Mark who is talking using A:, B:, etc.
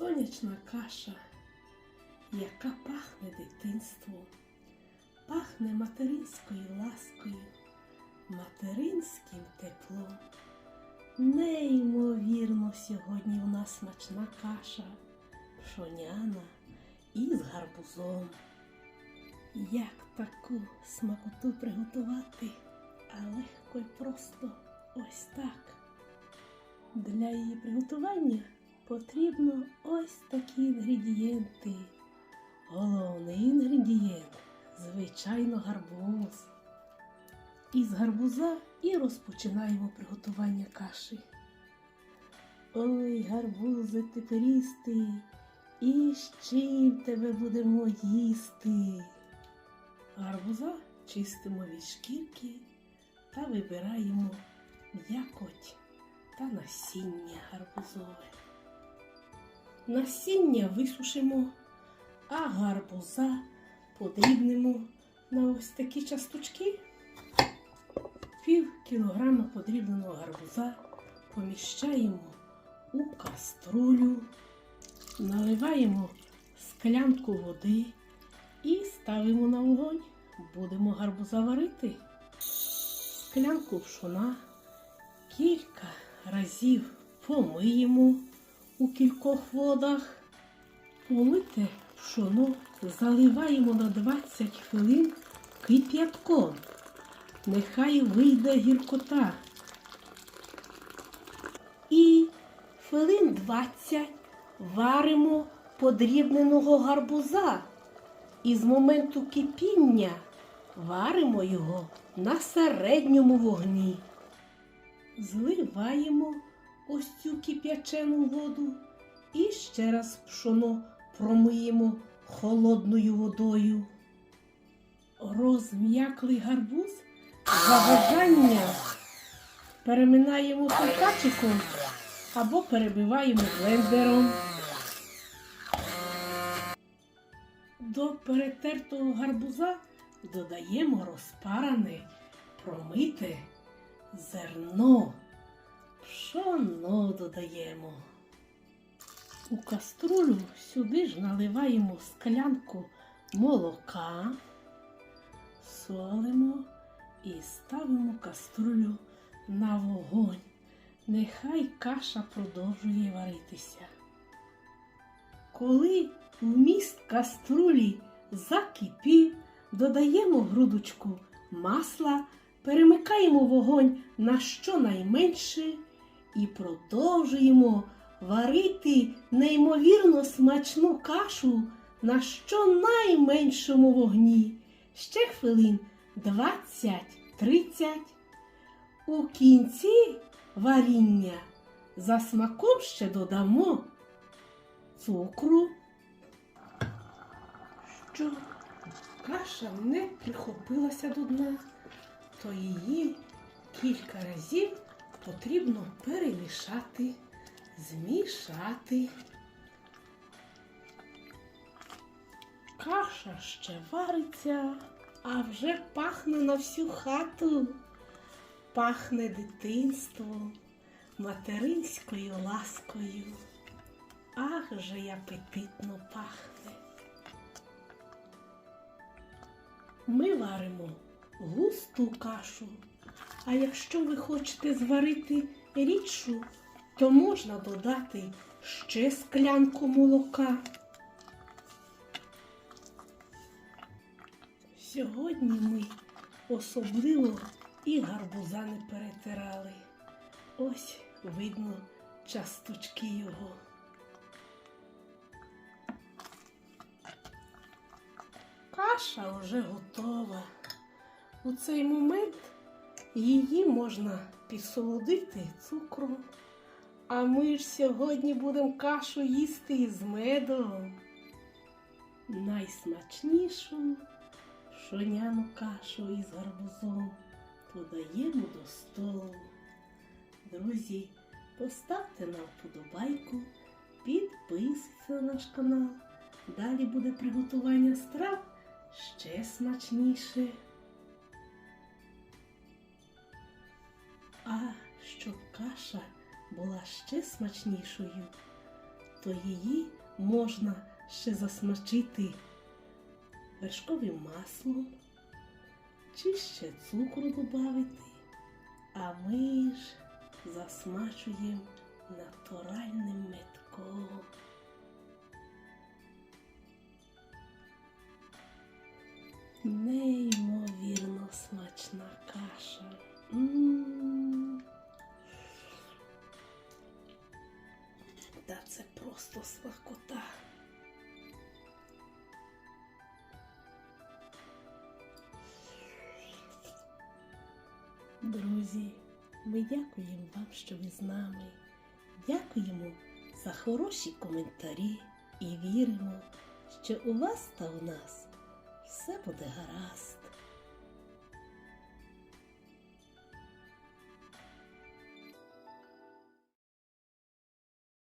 A: Сонячна каша, яка пахне дитинством, пахне материнською ласкою, материнським теплом. Неймовірно сьогодні у нас смачна каша, пшоняна із гарбузом. Як таку смакоту приготувати, а легко й просто ось так. Для її приготування потрібно ось такі інгредієнти. Головний інгредієнт, звичайно, гарбуз. Із гарбуза і розпочинаємо приготування каші. Ой, гарбузи теперістий, і з чим тебе будемо їсти? Гарбуза чистимо від шкірки та вибираємо м'якоть та насіння гарбузове. Насіння висушимо, а гарбуза подрібнемо на ось такі часточки. Пів кілограма подрібненого гарбуза поміщаємо у каструлю, наливаємо склянку води і ставимо на вогонь. Будемо гарбуза варити. Склянку пшона кілька разів помиємо у кількох водах. Помите пшоно заливаємо на 20 хвилин кип'ятком. Нехай вийде гіркота. І хвилин 20 варимо подрібненого гарбуза. І з моменту кипіння варимо його на середньому вогні. Зливаємо ось цю кип'ячену воду і ще раз пшоно промиємо холодною водою. Розм'яклий гарбуз за переминаємо фонтачиком або перебиваємо блендером. До перетертого гарбуза додаємо розпаране, промите зерно, пшоно додаємо. У каструлю сюди ж наливаємо склянку молока, солимо і ставимо каструлю на вогонь. Нехай каша продовжує варитися. Коли вміст каструлі закипів, додаємо грудочку масла, перемикаємо вогонь на щонайменше і продовжуємо варити неймовірно смачну кашу на щонайменшому вогні. Ще хвилин 20-30. У кінці варіння за смаком ще додамо цукру, що каша не прихопилася до дна, то її кілька разів потрібно перемішати, змішати. Каша ще вариться, а вже пахне на всю хату. Пахне дитинством, материнською ласкою. Ах же й апетитно пахне. Ми варимо густу кашу, а якщо ви хочете зварити рідшу, то можна додати ще склянку молока. Сьогодні ми особливо і гарбуза не перетирали. Ось видно часточки його. Каша вже готова. У цей момент її можна підсолодити цукром. А ми ж сьогодні будемо кашу їсти із медом. Найсмачнішу пшоняну кашу із гарбузом подаємо до столу. Друзі, поставте нам вподобайку, підписуйтесь на наш канал. Далі буде приготування страв ще смачніше. А щоб каша була ще смачнішою, то її можна ще засмачити вершковим маслом чи ще цукру додати. А ми ж засмачуємо натуральним метком. Просто смакота. Друзі, ми дякуємо вам, що ви з нами. Дякуємо за хороші коментарі і віримо, що у вас та у нас все буде гаразд.